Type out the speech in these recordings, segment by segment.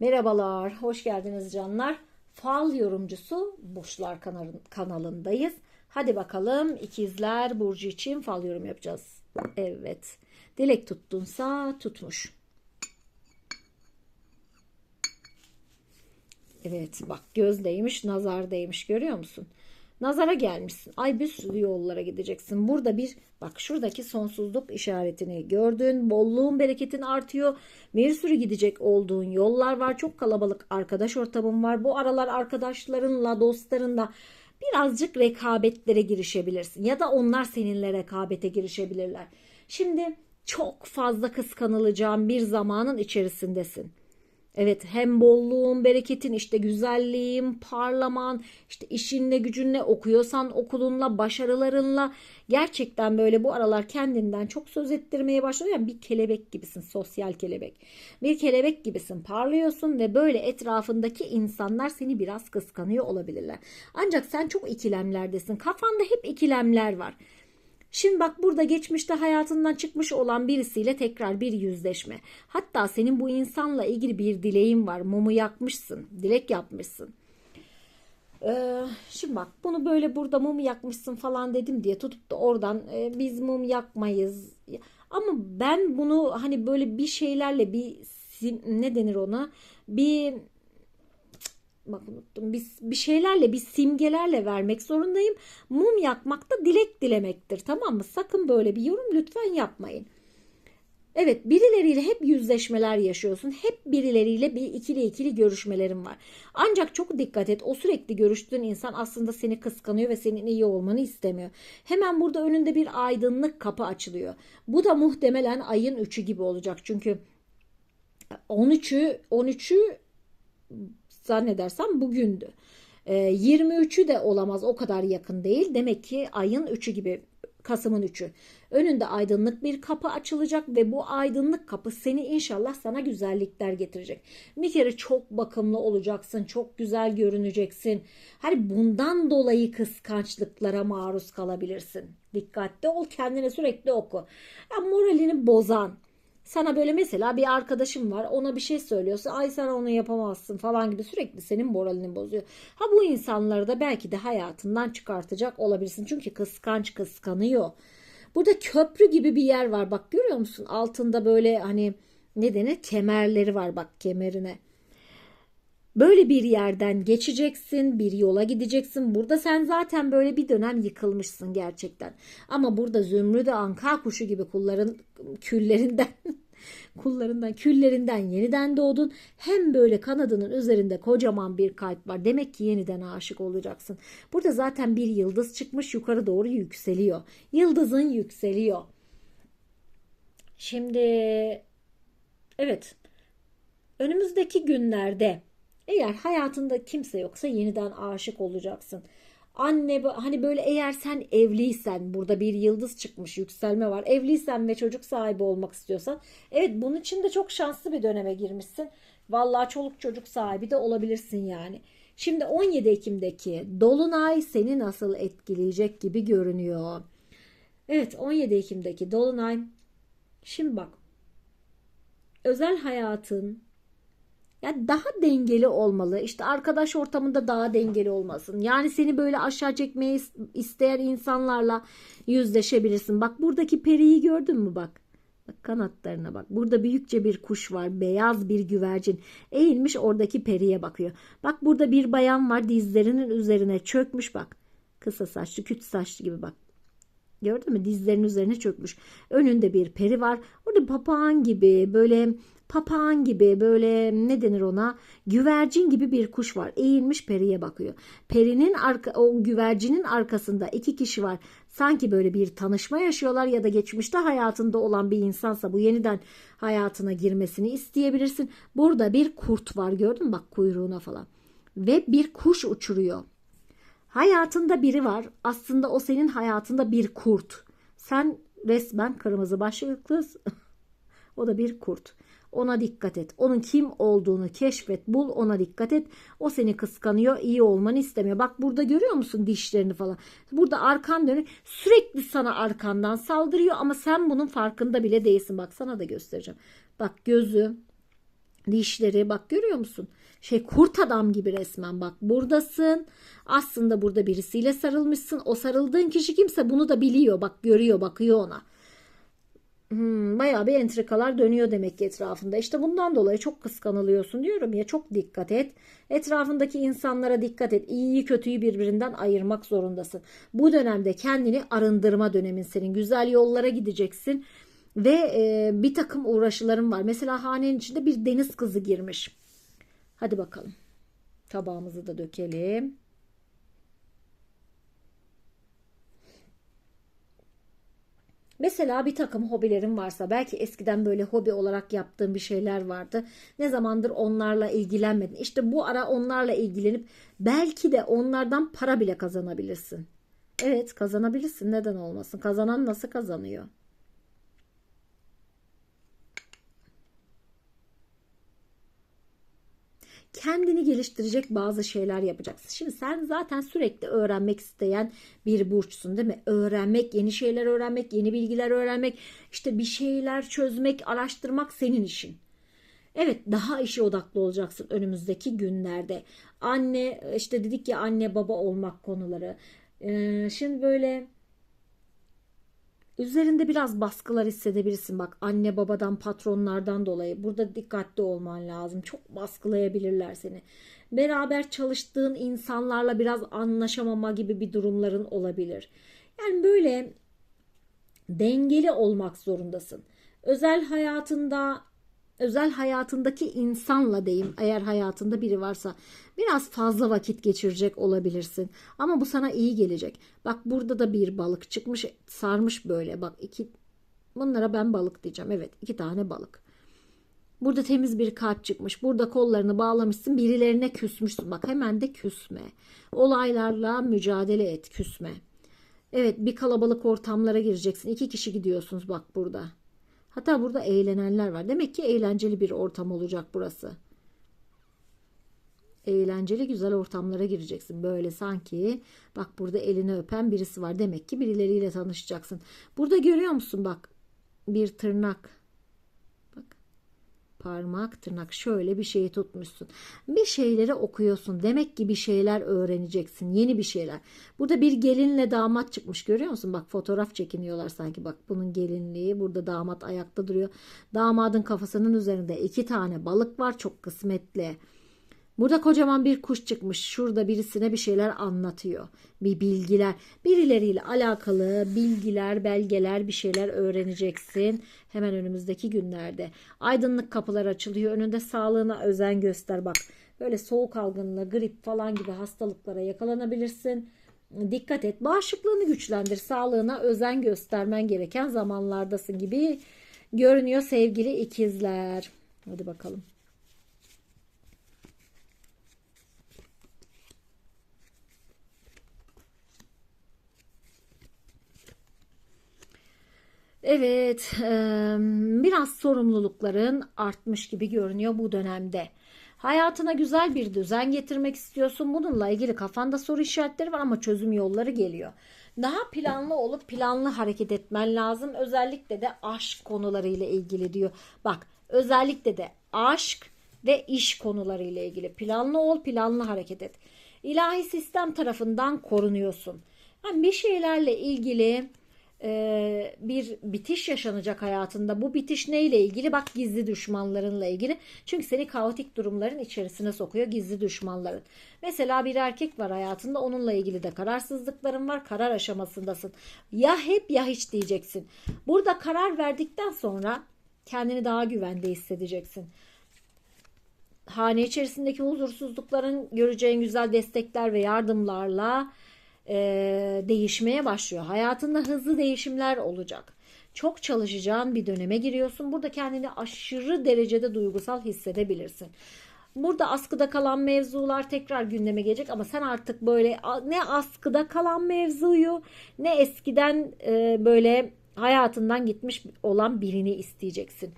Merhabalar, hoş geldiniz canlar. Fal yorumcusu Burçlar kanal- kanalındayız. Hadi bakalım ikizler Burcu için fal yorum yapacağız. Evet, dilek tuttunsa tutmuş. Evet bak göz değmiş nazar değmiş görüyor musun? Nazara gelmişsin. Ay bir sürü yollara gideceksin. Burada bir bak şuradaki sonsuzluk işaretini gördün. Bolluğun bereketin artıyor. Bir sürü gidecek olduğun yollar var. Çok kalabalık arkadaş ortamın var. Bu aralar arkadaşlarınla dostlarınla birazcık rekabetlere girişebilirsin. Ya da onlar seninle rekabete girişebilirler. Şimdi çok fazla kıskanılacağın bir zamanın içerisindesin. Evet hem bolluğun, bereketin, işte güzelliğin, parlaman, işte işinle, gücünle, okuyorsan okulunla, başarılarınla gerçekten böyle bu aralar kendinden çok söz ettirmeye başladın. Yani bir kelebek gibisin, sosyal kelebek. Bir kelebek gibisin, parlıyorsun ve böyle etrafındaki insanlar seni biraz kıskanıyor olabilirler. Ancak sen çok ikilemlerdesin. Kafanda hep ikilemler var. Şimdi bak burada geçmişte hayatından çıkmış olan birisiyle tekrar bir yüzleşme. Hatta senin bu insanla ilgili bir dileğin var. Mumu yakmışsın, dilek yapmışsın. Ee, şimdi bak bunu böyle burada mum yakmışsın falan dedim diye tutup da oradan e, biz mum yakmayız. Ama ben bunu hani böyle bir şeylerle bir ne denir ona bir bak unuttum bir, bir şeylerle bir simgelerle vermek zorundayım. Mum yakmak da dilek dilemektir tamam mı? Sakın böyle bir yorum lütfen yapmayın. Evet birileriyle hep yüzleşmeler yaşıyorsun. Hep birileriyle bir ikili ikili görüşmelerin var. Ancak çok dikkat et o sürekli görüştüğün insan aslında seni kıskanıyor ve senin iyi olmanı istemiyor. Hemen burada önünde bir aydınlık kapı açılıyor. Bu da muhtemelen ayın 3'ü gibi olacak. Çünkü 13'ü 13'ü zannedersem bugündü. E, 23'ü de olamaz o kadar yakın değil. Demek ki ayın 3'ü gibi Kasım'ın 3'ü. Önünde aydınlık bir kapı açılacak ve bu aydınlık kapı seni inşallah sana güzellikler getirecek. Bir kere çok bakımlı olacaksın, çok güzel görüneceksin. Hani bundan dolayı kıskançlıklara maruz kalabilirsin. Dikkatli ol, kendine sürekli oku. Ya moralini bozan, sana böyle mesela bir arkadaşım var ona bir şey söylüyorsa ay sen onu yapamazsın falan gibi sürekli senin moralini bozuyor. Ha bu insanları da belki de hayatından çıkartacak olabilirsin. Çünkü kıskanç kıskanıyor. Burada köprü gibi bir yer var bak görüyor musun? Altında böyle hani ne denir kemerleri var bak kemerine. Böyle bir yerden geçeceksin, bir yola gideceksin. Burada sen zaten böyle bir dönem yıkılmışsın gerçekten. Ama burada zümrüde anka kuşu gibi kulların küllerinden kullarından küllerinden yeniden doğdun. Hem böyle kanadının üzerinde kocaman bir kalp var. Demek ki yeniden aşık olacaksın. Burada zaten bir yıldız çıkmış yukarı doğru yükseliyor. Yıldızın yükseliyor. Şimdi evet önümüzdeki günlerde eğer hayatında kimse yoksa yeniden aşık olacaksın. Anne hani böyle eğer sen evliysen burada bir yıldız çıkmış yükselme var. Evliysen ve çocuk sahibi olmak istiyorsan evet bunun için de çok şanslı bir döneme girmişsin. Vallahi çoluk çocuk sahibi de olabilirsin yani. Şimdi 17 Ekim'deki Dolunay seni nasıl etkileyecek gibi görünüyor. Evet 17 Ekim'deki Dolunay şimdi bak özel hayatın yani daha dengeli olmalı. İşte arkadaş ortamında daha dengeli olmasın. Yani seni böyle aşağı çekmeyi isteyen insanlarla yüzleşebilirsin. Bak buradaki periyi gördün mü bak. Bak kanatlarına bak. Burada büyükçe bir kuş var. Beyaz bir güvercin. Eğilmiş oradaki periye bakıyor. Bak burada bir bayan var dizlerinin üzerine çökmüş bak. Kısa saçlı, küt saçlı gibi bak. Gördün mü? Dizlerinin üzerine çökmüş. Önünde bir peri var. Orada papağan gibi böyle papağan gibi böyle ne denir ona güvercin gibi bir kuş var eğilmiş periye bakıyor. Perinin arka, o güvercinin arkasında iki kişi var sanki böyle bir tanışma yaşıyorlar ya da geçmişte hayatında olan bir insansa bu yeniden hayatına girmesini isteyebilirsin. Burada bir kurt var gördün mü bak kuyruğuna falan ve bir kuş uçuruyor. Hayatında biri var aslında o senin hayatında bir kurt. Sen resmen kırmızı başlıklı o da bir kurt. Ona dikkat et. Onun kim olduğunu keşfet, bul, ona dikkat et. O seni kıskanıyor, iyi olmanı istemiyor. Bak burada görüyor musun dişlerini falan? Burada arkan dönük. Sürekli sana arkandan saldırıyor ama sen bunun farkında bile değilsin. Bak sana da göstereceğim. Bak gözü, dişleri bak görüyor musun? Şey kurt adam gibi resmen bak buradasın. Aslında burada birisiyle sarılmışsın. O sarıldığın kişi kimse bunu da biliyor. Bak görüyor bakıyor ona. Hmm, bayağı bir entrikalar dönüyor demek ki etrafında. İşte bundan dolayı çok kıskanılıyorsun diyorum ya çok dikkat et. Etrafındaki insanlara dikkat et. İyiyi kötüyü birbirinden ayırmak zorundasın. Bu dönemde kendini arındırma dönemin senin. Güzel yollara gideceksin. Ve e, bir takım uğraşıların var. Mesela hanenin içinde bir deniz kızı girmiş. Hadi bakalım. Tabağımızı da dökelim. Mesela bir takım hobilerin varsa belki eskiden böyle hobi olarak yaptığın bir şeyler vardı. Ne zamandır onlarla ilgilenmedin. İşte bu ara onlarla ilgilenip belki de onlardan para bile kazanabilirsin. Evet kazanabilirsin neden olmasın. Kazanan nasıl kazanıyor? Kendini geliştirecek bazı şeyler yapacaksın. Şimdi sen zaten sürekli öğrenmek isteyen bir burçsun değil mi? Öğrenmek, yeni şeyler öğrenmek, yeni bilgiler öğrenmek, işte bir şeyler çözmek, araştırmak senin işin. Evet daha işe odaklı olacaksın önümüzdeki günlerde. Anne işte dedik ya anne baba olmak konuları. Ee, şimdi böyle Üzerinde biraz baskılar hissedebilirsin. Bak anne babadan patronlardan dolayı. Burada dikkatli olman lazım. Çok baskılayabilirler seni. Beraber çalıştığın insanlarla biraz anlaşamama gibi bir durumların olabilir. Yani böyle dengeli olmak zorundasın. Özel hayatında özel hayatındaki insanla diyeyim eğer hayatında biri varsa biraz fazla vakit geçirecek olabilirsin. Ama bu sana iyi gelecek. Bak burada da bir balık çıkmış sarmış böyle bak iki bunlara ben balık diyeceğim evet iki tane balık. Burada temiz bir kalp çıkmış. Burada kollarını bağlamışsın. Birilerine küsmüşsün. Bak hemen de küsme. Olaylarla mücadele et. Küsme. Evet bir kalabalık ortamlara gireceksin. İki kişi gidiyorsunuz bak burada. Hatta burada eğlenenler var. Demek ki eğlenceli bir ortam olacak burası. Eğlenceli güzel ortamlara gireceksin. Böyle sanki bak burada elini öpen birisi var. Demek ki birileriyle tanışacaksın. Burada görüyor musun bak bir tırnak parmak, tırnak şöyle bir şeyi tutmuşsun. Bir şeyleri okuyorsun. Demek ki bir şeyler öğreneceksin. Yeni bir şeyler. Burada bir gelinle damat çıkmış görüyor musun? Bak fotoğraf çekiniyorlar sanki. Bak bunun gelinliği. Burada damat ayakta duruyor. Damadın kafasının üzerinde iki tane balık var. Çok kısmetli. Burada kocaman bir kuş çıkmış. Şurada birisine bir şeyler anlatıyor. Bir bilgiler. Birileriyle alakalı bilgiler, belgeler, bir şeyler öğreneceksin. Hemen önümüzdeki günlerde. Aydınlık kapılar açılıyor. Önünde sağlığına özen göster. Bak böyle soğuk algınlığı, grip falan gibi hastalıklara yakalanabilirsin. Dikkat et. Bağışıklığını güçlendir. Sağlığına özen göstermen gereken zamanlardasın gibi görünüyor sevgili ikizler. Hadi bakalım. Evet, biraz sorumlulukların artmış gibi görünüyor bu dönemde. Hayatına güzel bir düzen getirmek istiyorsun. Bununla ilgili kafanda soru işaretleri var ama çözüm yolları geliyor. Daha planlı olup planlı hareket etmen lazım. Özellikle de aşk konularıyla ilgili diyor. Bak, özellikle de aşk ve iş konularıyla ilgili planlı ol, planlı hareket et. İlahi sistem tarafından korunuyorsun. Yani bir şeylerle ilgili e, bir bitiş yaşanacak hayatında. Bu bitiş neyle ilgili? Bak gizli düşmanlarınla ilgili. Çünkü seni kaotik durumların içerisine sokuyor gizli düşmanların. Mesela bir erkek var hayatında onunla ilgili de kararsızlıkların var. Karar aşamasındasın. Ya hep ya hiç diyeceksin. Burada karar verdikten sonra kendini daha güvende hissedeceksin hane içerisindeki huzursuzlukların göreceğin güzel destekler ve yardımlarla e, değişmeye başlıyor. Hayatında hızlı değişimler olacak. Çok çalışacağın bir döneme giriyorsun. Burada kendini aşırı derecede duygusal hissedebilirsin. Burada askıda kalan mevzular tekrar gündeme gelecek ama sen artık böyle ne askıda kalan mevzuyu ne eskiden e, böyle hayatından gitmiş olan birini isteyeceksin.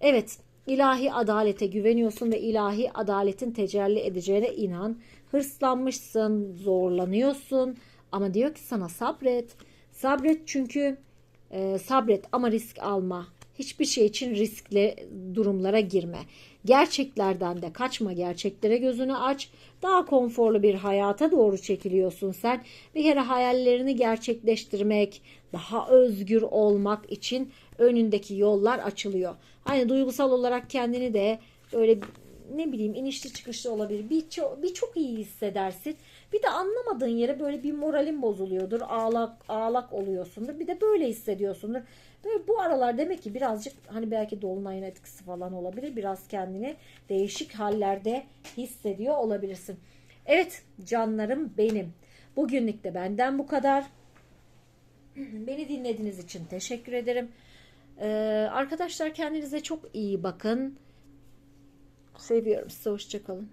Evet ilahi adalete güveniyorsun ve ilahi adaletin tecelli edeceğine inan. Hırslanmışsın, zorlanıyorsun ama diyor ki sana sabret. Sabret çünkü e, sabret ama risk alma. Hiçbir şey için riskli durumlara girme. Gerçeklerden de kaçma, gerçeklere gözünü aç. Daha konforlu bir hayata doğru çekiliyorsun sen. Bir kere hayallerini gerçekleştirmek, daha özgür olmak için önündeki yollar açılıyor. Hani duygusal olarak kendini de böyle ne bileyim inişli çıkışlı olabilir. Bir çok, bir çok iyi hissedersin. Bir de anlamadığın yere böyle bir moralin bozuluyordur. Ağlak ağlak oluyorsundur. Bir de böyle hissediyorsundur. Böyle bu aralar demek ki birazcık hani belki dolunayın etkisi falan olabilir. Biraz kendini değişik hallerde hissediyor olabilirsin. Evet canlarım benim. Bugünlük de benden bu kadar. Beni dinlediğiniz için teşekkür ederim. Ee, arkadaşlar kendinize çok iyi bakın. Seviyorum sizi. Hoşçakalın.